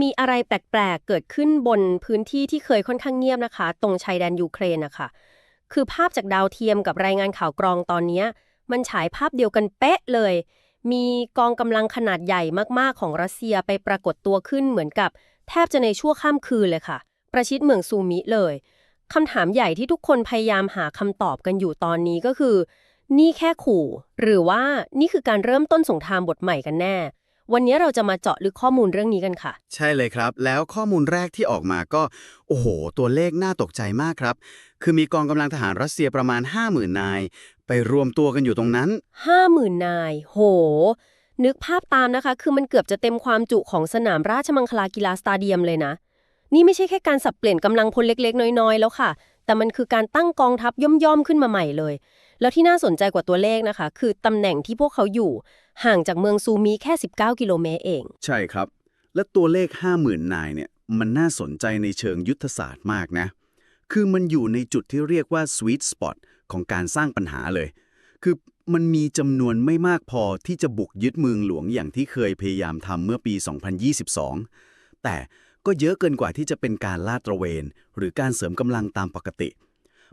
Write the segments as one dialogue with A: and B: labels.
A: มีอะไรแปลกๆ เกิดขึ้นบนพื้นที่ที่เคยค่อนข้างเงียบนะคะ ตรงชายแดนยูเครนนะคะคือภาพจากดาวเทียมกับรายงานข่าวกรองตอนนี้ มันฉายภาพเดียวกันเป๊ะเลย มีกองกำลังขนาดใหญ่มากๆของรัสเซียไปปรากฏตัวขึ้นเหมือนกับ แทบจะในชั่วข้ามคืนเลยค่ะ ประชิดเมืองซูมิเลยคำถามใหญ่ที่ทุกคนพยายามหาคำตอบกันอยู่ตอนนี้ก็คือ นี่แค่ขู่ หรือว่านี่คือการเริ่มต้นสงครามบทใหม่กันแน่ วันนี้เราจะมาเจาะลึกข้อมูลเรื่องนี้กันค่ะ
B: ใช่เลยครับ แล้วข้อมูลแรกที่ออกมาก็ โอ้โห ตัวเลขน่าตกใจมากครับ คือมีกองกำลังทหารรัสเซียประมาณ 50,000 นาย ไปรวมตัวกันอยู่ตรงนั้น
A: ห้าหมื่นนาย โห นึกภาพตามนะคะ คือมันเกือบจะเต็มความจุของสนามราชมังคลากีฬาสตาเดียมเลยนะ นี่ไม่ใช่แค่การสับเปลี่ยนกำลังพลเล็ก ๆ น้อยๆ แล้วค่ะ แต่มันคือการตั้งกองทัพย่อมๆขึ้นมาใหม่เลยแล้วที่น่าสนใจกว่าตัวเลขนะคะ คือตำแหน่งที่พวกเขาอยู่ ห่างจากเมืองซูมิแค่ 19 กิโลเมตรเอง
B: ใช่ครับ และตัวเลข 50,000 นายเนี่ย มันน่าสนใจในเชิงยุทธศาสตร์มากนะ คือมันอยู่ในจุดที่เรียกว่า sweet spot ของการสร้างปัญหาเลย คือมันมีจำนวนไม่มากพอที่จะบุกยึดเมืองหลวงอย่างที่เคยพยายามทำเมื่อปี 2022 แต่ก็เยอะเกินกว่าที่จะเป็นการลาดตระเวน หรือการเสริมกำลังตามปกติ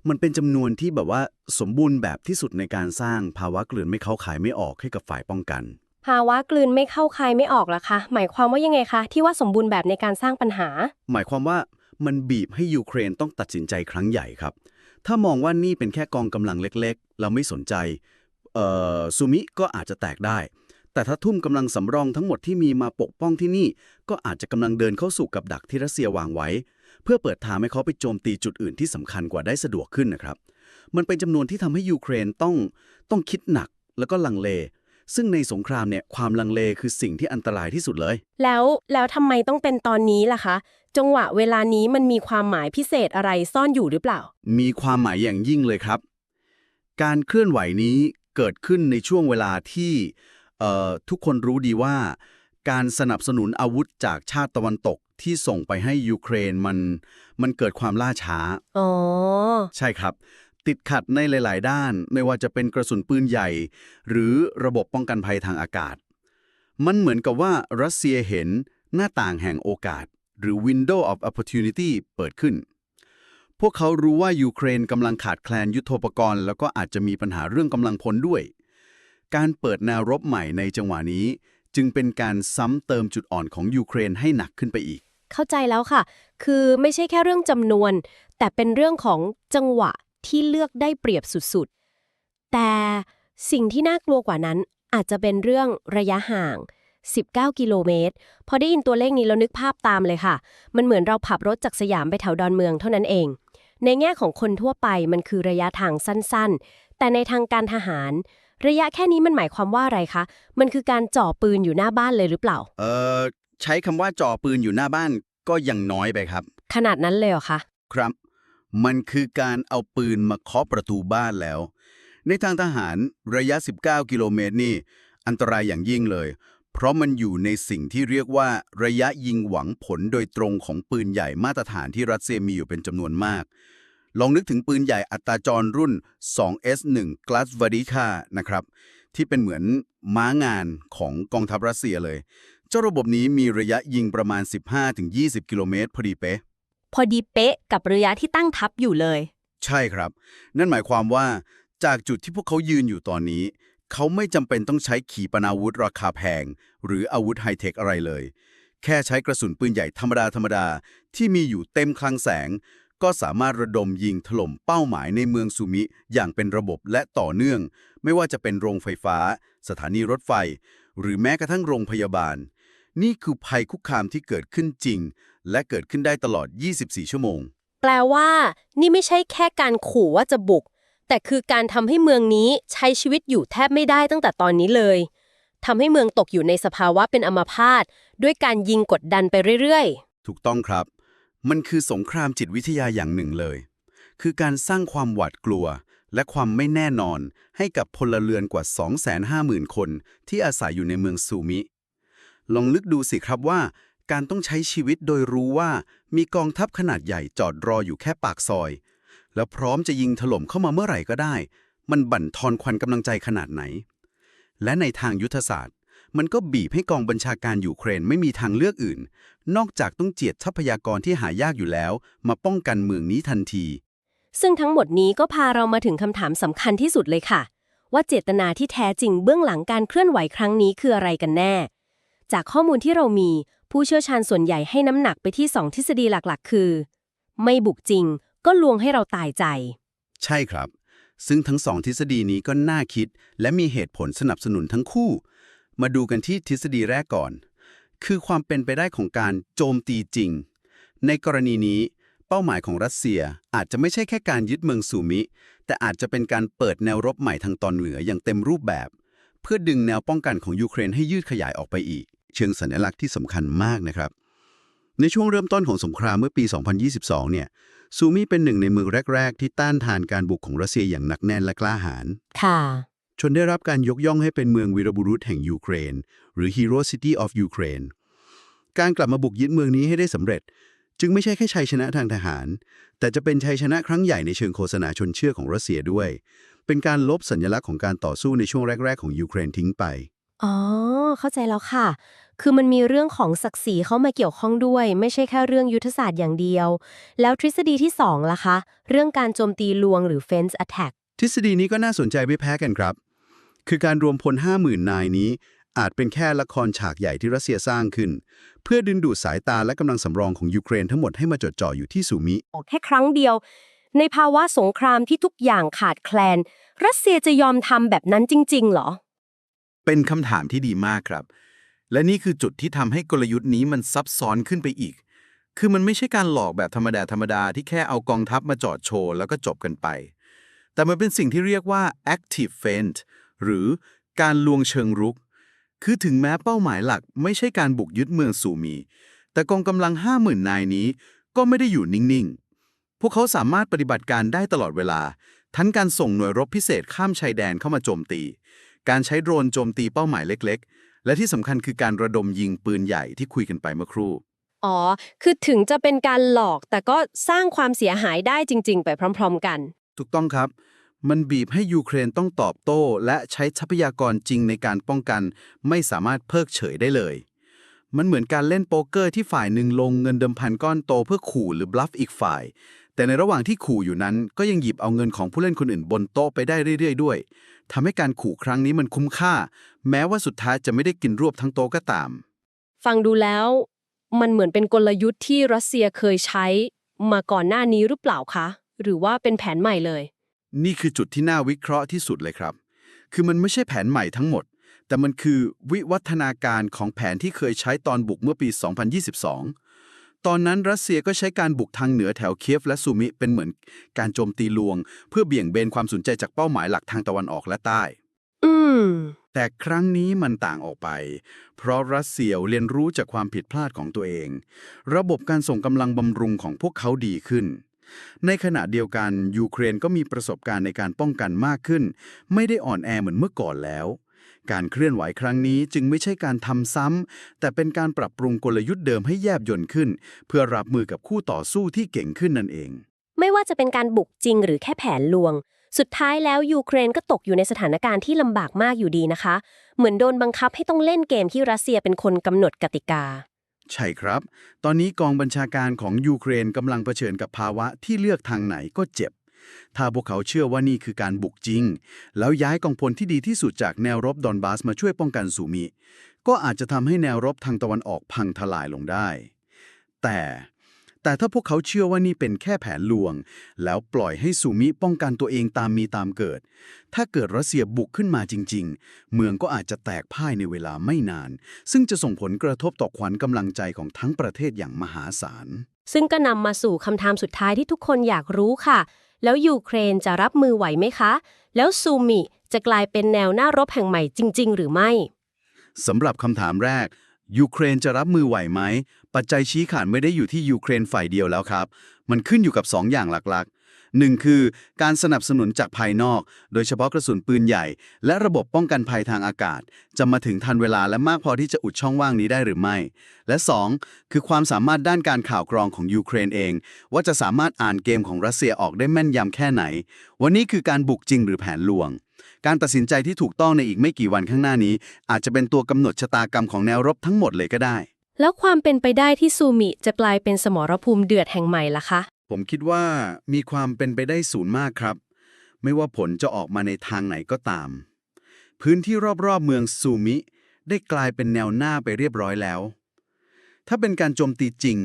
B: มันเป็นจำนวนที่แบบว่าสมบูรณ์แบบที่สุดในการสร้างภาวะเกลื่อนไม่เข้าขายไม่ออกให้กับฝ่ายป้องกัน
A: ภาวะกลืนไม่เข้าใครไม่ออกล่ะคะ หมายความว่ายังไงคะ ที่ว่าสมบูรณ์แบบในการสร้างปัญหา
B: หมายความว่ามันบีบให้ยูเครนต้องตัดสินใจครั้งใหญ่ครับ ถ้ามองว่านี่เป็นแค่กองกำลังเล็กๆ เราไม่สนใจเอ่อซูมิก็อาจจะแตกได้ แต่ถ้าทุ่มกำลังสำรองทั้งหมดที่มีมาปกป้องที่นี่ ก็อาจจะกำลังเดินเข้าสู่กับดักที่รัสเซียวางไว้เพื่อเปิดทางให้เขาไปโจมตีจุดอื่นที่สำคัญกว่าได้สะดวกขึ้นนะครับ มันเป็นจำนวนที่ทำให้ยูเครนต้องต้องคิดหนักแล้วก็ลังเล ซึ่งในสงครามเนี่ยความลังเลคือสิ่งที่อันตรายที่สุดเลย
A: แล้วแล้วทำไมต้องเป็นตอนนี้ล่ะคะ จังหวะเวลานี้มันมีความหมายพิเศษอะไรซ่อนอยู่หรือเปล่า
B: มีความหมายอย่างยิ่งเลยครับ การเคลื่อนไหวนี้เกิดขึ้นในช่วงเวลาที่เอ่อทุกคนรู้ดีว่า การสนับสนุนอาวุธจากชาติตะวันตก ที่ส่งไปให้ยูเครนมันมันเกิดความล่าช้า
A: อ๋อ
B: ใช่ครับ ติดขัดในหลาย ๆ ด้าน ไม่ว่าจะเป็นกระสุนปืนใหญ่ หรือระบบป้องกันภัยทางอากาศ มันเหมือนกับว่ารัสเซียเห็นหน้าต่างแห่งโอกาส หรือ window of opportunity เปิดขึ้น พวกเขารู้ว่ายูเครนกำลังขาดแคลนยุทโธปกรณ์ แล้วก็อาจจะมีปัญหาเรื่องกำลังพลด้วย การเปิดแนวรบใหม่ในจังหวะนี้ จึงเป็นการซ้ำเติมจุดอ่อนของยูเครนให้หนักขึ้นไปอีก
A: เข้าใจแล้วค่ะ คือไม่ใช่แค่เรื่องจำนวน แต่เป็นเรื่องของจังหวะที่เลือกได้เปรียบสุดๆ แต่สิ่งที่น่ากลัวกว่านั้นอาจจะเป็นเรื่องระยะห่าง 19 กิโลเมตร พอได้ยินตัวเลขนี้แล้วนึกภาพตามเลยค่ะ มันเหมือนเราขับรถจากสยามไปแถวดอนเมืองเท่านั้นเอง ในแง่ของคนทั่วไปมันคือระยะทางสั้นๆ แต่ในทางการทหาร ระยะแค่นี้มันหมายความว่าอะไรคะ มันคือการจ่อปืนอยู่หน้าบ้านเลยหรือเปล่า
B: เอ่อ ใช้คำว่าจ่อปืนอยู่หน้าบ้านก็ยังน้อยไปครับ
A: ขนาดนั้นเลยเหรอคะ
B: ครับ มันคือการเอาปืนมาเคาะประตูบ้านแล้ว ในทางทหารระยะ 19 กิโลเมตรนี่ อันตรายอย่างยิ่งเลย เพราะมันอยู่ในสิ่งที่เรียกว่าระยะยิงหวังผลโดยตรงของปืนใหญ่มาตรฐานที่รัสเซียมีอยู่เป็นจำนวนมาก ลองนึกถึงปืนใหญ่อัตราจรรุ่น 2S1 g l a s v a d i k a นะครับ ที่เป็นเหมือนม้างานของกองทัพรัสเซียเลย เจ้าระบบนี้มีระยะยิงประมาณ 15-20 กิโลเมตรพอดีเป๊ะ
A: พอดีเป๊ะกับระยะที่ตั้งทับอยู่เลย
B: ใช่ครับ นั่นหมายความว่า จากจุดที่พวกเขายืนอยู่ตอนนี้ เขาไม่จำเป็นต้องใช้ขีปนาวุธราคาแพง หรืออาวุธไฮเทคอะไรเลย แค่ใช้กระสุนปืนใหญ่ธรรมดาธรรมดาที่มีอยู่เต็มคลังแสง ก็สามารถระดมยิงถล่มเป้าหมายในเมืองซูมิอย่างเป็นระบบและต่อเนื่อง ไม่ว่าจะเป็นโรงไฟฟ้า สถานีรถไฟ หรือแม้กระทั่งโรงพยาบาล นี่คือภัยคุกคามที่เกิดขึ้นจริง และเกิดขึ้นได้ตลอด 24 ชั่วโมง
A: แปลว่านี่ไม่ใช่แค่การขู่ว่าจะบุก แต่คือการทำให้เมืองนี้ใช้ชีวิตอยู่แทบไม่ได้ตั้งแต่ตอนนี้เลยทำให้เมืองตกอยู่ในสภาวะเป็นอัมพาตด้วยการยิงกดดันไปเรื่อย
B: ถูกต้องครับ มันคือสงครามจิตวิทยาอย่างหนึ่งเลย คือการสร้างความหวาดกลัว และความไม่แน่นอนให้กับพลเรือนกว่า 250,000 คนที่อาศัยอยู่ในเมืองซูมิ ลองลึกดูสิครับว่า การต้องใช้ชีวิตโดยรู้ว่า มีกองทัพขนาดใหญ่จอดรออยู่แค่ปากซอย แล้วพร้อมจะยิงถล่มเข้ามาเมื่อไหร่ก็ได้ มันบั่นทอนควันกำลังใจขนาดไหน และในทางยุทธศาสตร์
C: มันก็บีบให้กองบัญชาการยูเครนไม่มีทางเลือกอื่น นอกจากต้องเจียดทรัพยากรที่หายากอยู่แล้ว มาป้องกันเมืองนี้ทันที
A: ซึ่งทั้งหมดนี้ก็พาเรามาถึงคำถามสำคัญที่สุดเลยค่ะว่าเจตนาที่แท้จริงเบื้องหลังการเคลื่อนไหวครั้งนี้คืออะไรกันแน่ จากข้อมูลที่เรามี ผู้เชี่ยวชาญส่วนใหญ่ให้น้ำหนักไปที่สองทฤษฎีหลักๆ คือ ไม่บุกจริง ก็ลวงให้เราตายใจ
C: ใช่ครับ ซึ่งทั้งสองทฤษฎีนี้ก็น่าคิด และมีเหตุผลสนับสนุนทั้งคู่ มาดูกันที่ทฤษฎีแรกก่อน คือความเป็นไปได้ของการโจมตีจริง ในกรณีนี้ เป้าหมายของรัสเซียอาจจะไม่ใช่แค่การยึดเมืองซูมิ แต่อาจจะเป็นการเปิดแนวรบใหม่ทางตอนเหนืออย่างเต็มรูปแบบ เพื่อดึงแนวป้องกันของยูเครนให้ยืดขยายออกไปอีก เชิงสัญลักษณ์ที่สำคัญมากนะครับ ในช่วงเริ่มต้นของสงครามเมื่อปี 2022 เนี่ย ซูมิเป็นหนึ่งในเมืองแรก ๆ ที่ต้านทานการบุกของรัสเซียอย่างหนักแน่นและกล้าหาญ
A: ค่ะ
C: จนได้รับการยกย่องให้เป็นเมืองวีรบุรุษแห่งยูเครน หรือ Hero City of Ukraine การกลับมาบุกยึดเมืองนี้ให้ได้สำเร็จ จึงไม่ใช่แค่ชัยชนะทางทหาร แต่จะเป็นชัยชนะครั้งใหญ่ในเชิงโฆษณาชนเชื่อของรัสเซียด้วย เป็นการลบสัญลักษณ์ของการต่อสู้ในช่วงแรก ๆ ของยูเครนทิ้งไป
A: อ๋อ เข้าใจแล้วค่ะ คือมันมีเรื่องของศักดิ์ศรีเข้ามาเกี่ยวข้องด้วย ไม่ใช่แค่เรื่องยุทธศาสตร์อย่างเดียว แล้วทฤษฎีที่สองล่ะคะ เรื่องการโจมตีลวงหรือ fence attack
C: ทฤษฎีนี้ก็น่าสนใจไม่แพ้กันครับ คือการรวมพล 50,000 นายนี้ อาจเป็นแค่ละครฉากใหญ่ที่รัสเซียสร้างขึ้น เพื่อดึงดูดสายตาและกำลังสำรองของยูเครนทั้งหมดให้มาจดจ่ออยู่ที่ซูมิ
A: ออกแค่ครั้งเดียว ในภาวะสงครามที่ทุกอย่างขาดแคลน รัสเซียจะยอมทำแบบนั้นจริง ๆ เหรอ
B: เป็นคำถามที่ดีมากครับ และนี่คือจุดที่ทำให้กลยุทธ์นี้มันซับซ้อนขึ้นไปอีก คือมันไม่ใช่การหลอกแบบธรรมดาธรรมดาที่แค่เอากองทัพมาจอดโชว์แล้วก็จบกันไป แต่มันเป็นสิ่งที่เรียกว่า active feint หรือการลวงเชิงรุก คือถึงแม้เป้าหมายหลัก ไม่ใช่การบุกยึดเมืองซูมี แต่กองกำลัง50,000นายนี้ก็ไม่ได้อยู่นิ่ง ๆ พวกเขาสามารถปฏิบัติการได้ตลอดเวลา ทั้งการส่งหน่วยรบพิเศษข้ามชายแดนเข้ามาโจมตี การใช้โดรนโจมตีเป้าหมายเล็กๆ และที่สำคัญคือการระดมยิงปืนใหญ่ที่คุยกันไปเมื่อครู่
A: อ๋อ คือถึงจะเป็นการหลอกแต่ก็สร้างความเสียหายได้จริง ๆ ไปพร้อม ๆ กัน
B: ถูกต้องครับ มันบีบให้ยูเครนต้องตอบโต้ และใช้ทรัพยากรจริงในการป้องกัน ไม่สามารถเพิกเฉยได้เลย มันเหมือนการเล่นโป๊กเกอร์ที่ฝ่ายหนึ่งลงเงินเดิมพันก้อนโตเพื่อขู่หรือบลัฟอีกฝ่าย แต่ในระหว่างที่ขู่อยู่นั้น ก็ยังหยิบเอาเงินของผู้เล่นคนอื่นบนโต๊ะไปได้เรื่อยๆ ด้วยทำให้การขู่ครั้งนี้มันคุ้มค่า แม้ว่าสุดท้ายจะไม่ได้กินรวบทั้งโต๊ะก็ตาม
A: ฟังดูแล้ว มันเหมือนเป็นกลยุทธ์ที่รัสเซียเคยใช้ มาก่อนหน้านี้หรือเปล่าคะ หรือว่าเป็นแผนใหม่เลย
B: นี่คือจุดที่น่าวิเคราะห์ที่สุดเลยครับ คือมันไม่ใช่แผนใหม่ทั้งหมด แต่มันคือวิวัฒนาการของแผนที่เคยใช้ตอนบุกเมื่อปี 2022 ตอนนั้นรัสเซียก็ใช้การบุกทางเหนือแถวเคียฟและซูมิเป็นเหมือนการโจมตีลวง เพื่อเบี่ยงเบนความสนใจจากเป้าหมายหลักทางตะวันออกและใต้
A: อื
B: แต่ครั้งนี้มันต่างออกไป เพราะรัสเซียเรียนรู้จากความผิดพลาดของตัวเอง ระบบการส่งกำลังบำรุงของพวกเขาดีขึ้น ในขณะเดียวกันยูเครนก็มีประสบการณ์ในการป้องกันมากขึ้น ไม่ได้อ่อนแอเหมือนเมื่อก่อนแล้ว การเคลื่อนไหวครั้งนี้จึงไม่ใช่การทำซ้ำ แต่เป็นการปรับปรุงกลยุทธ์เดิมให้แยบยลขึ้น เพื่อรับมือกับคู่ต่อสู้ที่เก่งขึ้นนั่นเอง
A: ไม่ว่าจะเป็นการบุกจริงหรือแค่แผนลวง สุดท้ายแล้วยูเครนก็ตกอยู่ในสถานการณ์ที่ลำบากมากอยู่ดีนะคะ เหมือนโดนบังคับให้ต้องเล่นเกมที่รัสเซียเป็นคนกำหนดกติกา
B: ใช่ครับ ตอนนี้กองบัญชาการของยูเครนกำลังเผชิญกับภาวะที่เลือกทางไหนก็เจ็บ ถ้าพวกเขาเชื่อว่านี่คือการบุกจริง แล้วย้ายกองพลที่ดีที่สุดจากแนวรบดอนบาสมาช่วยป้องกันซูมิ ก็อาจจะทำให้แนวรบทางตะวันออกพังทลายลงได้ แต่แต่ถ้าพวกเขาเชื่อว่านี่เป็นแค่แผนลวง แล้วปล่อยให้ซูมิป้องกันตัวเองตามมีตามเกิด ถ้าเกิดรัสเซียบุกขึ้นมาจริง ๆ เมืองก็อาจจะแตกพ่ายในเวลาไม่นาน ซึ่งจะส่งผลกระทบต่อขวัญกำลังใจของทั้งประเทศอย่างมหาศาล
A: ซึ่งก็นำมาสู่คำถามสุดท้ายที่ทุกคนอยากรู้ค่ะ แล้วยูเครนจะรับมือไหวไหมคะ แล้วซูมิจะกลายเป็นแนวหน้ารบแห่งใหม่จริง ๆ หรือไม่
B: สำหรับคำถามแรกยูเครนจะรับมือไหวไหม ปัจจัยชี้ขาดไม่ได้อยู่ที่ยูเครนฝ่ายเดียวแล้วครับ มันขึ้นอยู่กับ 2ออย่างหลัก ๆ 1. คือการสนับสนุนจากภายนอก โดยเฉพาะกระสุนปืนใหญ่ และระบบป้องกันภัยทางอากาศ จะมาถึงทันเวลาและมากพอที่จะอุดช่องว่างนี้ได้หรือไม่ และ 2. คือความสามารถด้านการข่าวกรองของยูเครนเอง ว่าจะสามารถอ่านเกมของรัสเซียออกได้แม่นยำแค่ไหน วันนี้คือการบุกจริงหรือแผนลวง การตัดสินใจที่ถูกต้องในอีกไม่กี่วันข้างหน้านี้ อาจจะเป็นตัวกำหนดชะตากรรมของแนวรบทั้งหมดเลยก็ได้
A: แล้วความเป็นไปได้ที่ซูมิจะกลายเป็นสมรภูมิเดือดแห่งใหม่ล่ะคะ
B: ผมคิดว่ามีความเป็นไปได้สูงมากครับ ไม่ว่าผลจะออกมาในทางไหนก็ตาม พื้นที่รอบๆเมืองซูมิ ได้กลายเป็นแนวหน้าไปเรียบร้อยแล้ว ถ้าเป็นการโจมตีจริง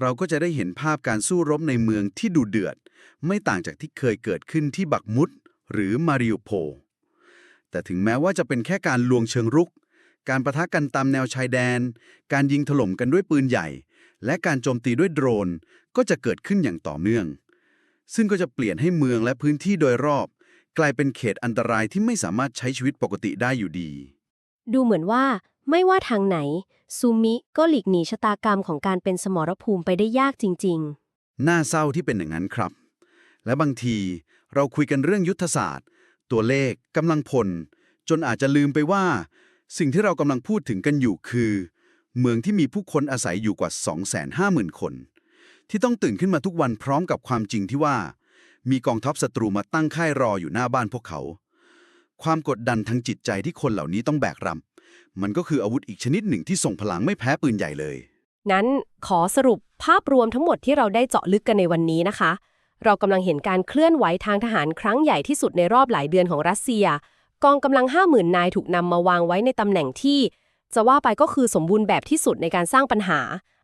B: เราก็จะได้เห็นภาพการสู้รบในเมืองที่ดูเดือด ไม่ต่างจากที่เคยเกิดขึ้นที่บักมุดหรือมาริอุโพ แต่ถึงแม้ว่าจะเป็นแค่การลวงเชิงรุก การประทะกันตามแนวชายแดน การยิงถล่มกันด้วยปืนใหญ่ และการโจมตีด้วยโดรน ก็จะเกิดขึ้นอย่างต่อเนื่อง ซึ่งก็จะเปลี่ยนให้เมืองและพื้นที่โดยรอบ กลายเป็นเขตอันตรายที่ไม่สามารถใช้ชีวิตปกติได้อยู่ดี
A: ดูเหมือนว่าไม่ว่าทางไหน ซูมิก็หลีกหนีชะตากรรมของการเป็นสมรภูมิไปได้ยากจริง
B: น่าเศร้าที่เป็นอย่างนั้นครับ และบางทีเราคุยกันเรื่องยุทธศาสตร์ ตัวเลขกำลังพล จนอาจจะลืมไปว่า สิ่งที่เรากำลังพูดถึงกันอยู่คือ เมืองที่มีผู้คนอาศัยอยู่กว่า 250,000 คน ที่ต้องตื่นขึ้นมาทุกวันพร้อมกับความจริงที่ว่า มีกองทัพศัตรูมาตั้งค่ายรออยู่หน้าบ้านพวกเขา ความกดดันทางจิตใจที่คนเหล่านี้ต้องแบกรับมันก็คืออาวุธอีกชนิดหนึ่งที่ส่งพลังไม่แพ้ปืนใหญ่เลย
A: ๆงั้นขอสรุปภาพรวมทั้งหมดที่เราได้เจาะลึกกันในวันนี้นะคะ เรากำลังเห็นการเคลื่อนไหวทางทหารครั้งใหญ่ที่สุดในรอบหลายเดือนของรัสเซีย กองกำลัง 50,000 นายถูกนำมาวางไว้ในตำแหน่งที่ จะว่าไปก็คือสมบูรณ์แบบที่สุดในการสร้างปัญหา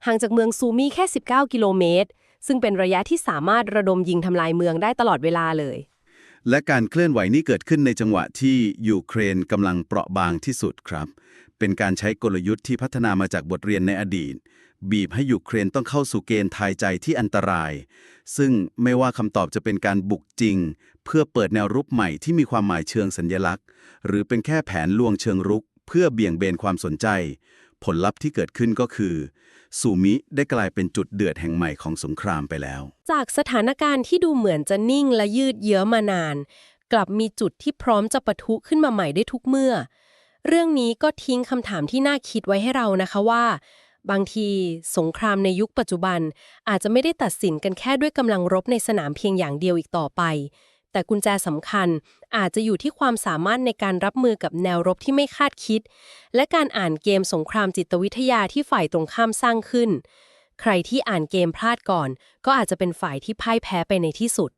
A: ห่างจากเมืองซูมิแค่ 19 กิโลเมตร ซึ่งเป็นระยะที่สามารถระดมยิงทำลายเมืองได้ตลอดเวลาเลย
B: และการเคลื่อนไหวนี้เกิดขึ้นในจังหวะที่ยูเครนกำลังเปราะบางที่สุดครับ เป็นการใช้กลยุทธ์ที่พัฒนามาจากบทเรียนในอดีต บีบให้ยูเครนต้องเข้าสู่เกณฑ์ทายใจที่อันตราย ซึ่งไม่ว่าคำตอบจะเป็นการบุกจริง เพื่อเปิดแนวรุกใหม่ที่มีความหมายเชิงสัญญลักษณ์ หรือเป็นแค่แผนลวงเชิงรุก เพื่อเบี่ยงเบนความสนใจ ผลลัพธ์ที่เกิดขึ้นก็คือซูมิได้กลายเป็นจุดเดือดแห่งใหม่ของสงครามไปแล้ว
A: จากสถานการณ์ที่ดูเหมือนจะนิ่งและยืดเยื้อมานาน กลับมีจุดที่พร้อมจะปะทุขึ้นมาใหม่ได้ทุกเมื่อ เรื่องนี้ก็ทิ้งคำถามที่น่าคิดไว้ให้เรานะคะว่า บางทีสงครามในยุคปัจจุบัน อาจจะไม่ได้ตัดสินกันแค่ด้วยกำลังรบในสนามเพียงอย่างเดียวอีกต่อไป แต่กุญแจสำคัญอาจจะอยู่ที่ความสามารถในการรับมือกับแนวรบที่ไม่คาดคิด และการอ่านเกมสงครามจิตวิทยาที่ฝ่ายตรงข้ามสร้างขึ้น ใครที่อ่านเกมพลาดก่อน ก็อาจจะเป็นฝ่ายที่พ่ายแพ้ไปในที่สุด